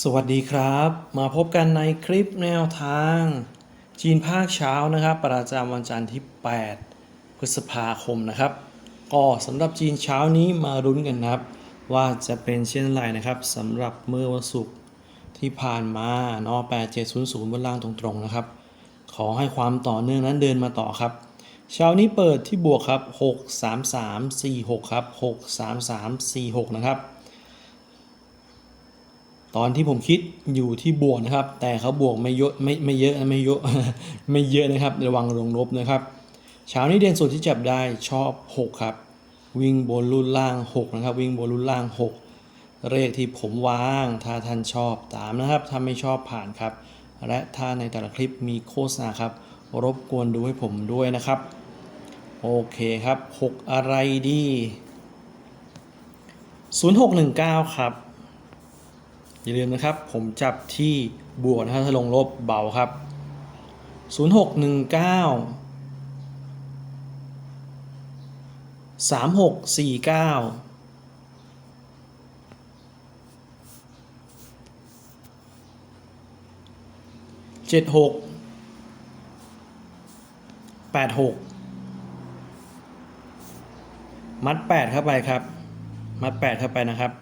สวัสดีครับ มาพบกันในคลิปแนวทาง จีนภาคเช้านะครับ ประจำวันจันทร์ที่ 8 พฤษภาคมนะครับ ก็สำหรับจีนเช้านี้มารุ้นกันนะครับ ว่าจะเป็นเช่นไรนะครับสำหรับเมื่อวันศุกร์ที่ผ่านมาเนอ8700 บนล่างตรงๆนะครับ ขอให้ความต่อเนื่องนั้นเดินมาต่อครับ เช้านี้เปิดที่บวกครับ 6 3 3 4 6 ครับ 6 3 3 4 6 นะครับ ตอนที่ผมคิดอยู่ที่บวกนะครับ แต่เขาบวกไม่เยอะไม่ไม่เยอะนะไม่เยอะไม่เยอะนะครับ ระวังลงลบนะครับเช้านี้เด่นสุดที่จับได้ชอบ 6 ครับ วิ่งบนรุ่นล่าง 6 นะครับ วิ่งบนรุ่นล่าง 6 เลขที่ผมวางถ้าท่านชอบตามนะครับถ้าไม่ชอบผ่านครับ และถ้าในแต่ละคลิปมีโฆษณาครับ รบกวนดูให้ผมด้วยนะครับ โอเคครับ 6 อะไรดี 0619 ครับ อย่าลืมนะครับ ผมจับที่บวกนะครับถ้าลงลบเบาครับ 0619 3649 76 86มัด8เข้าไปครับ มัด8เข้าไปนะครับ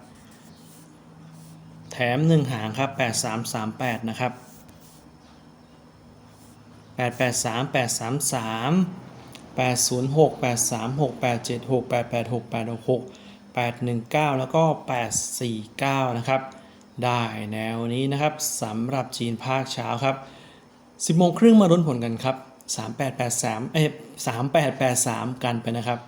แถม1หางครับ8338นะครับ883 833 806 836 876 886 866 819แล้วก็849นะครับ ได้แนวนี้นะครับสำหรับจีนภาคเช้าครับ10โมงครึ่งมาลุ้นผลกันครับ3883เอ้ย3883กันไปนะครับ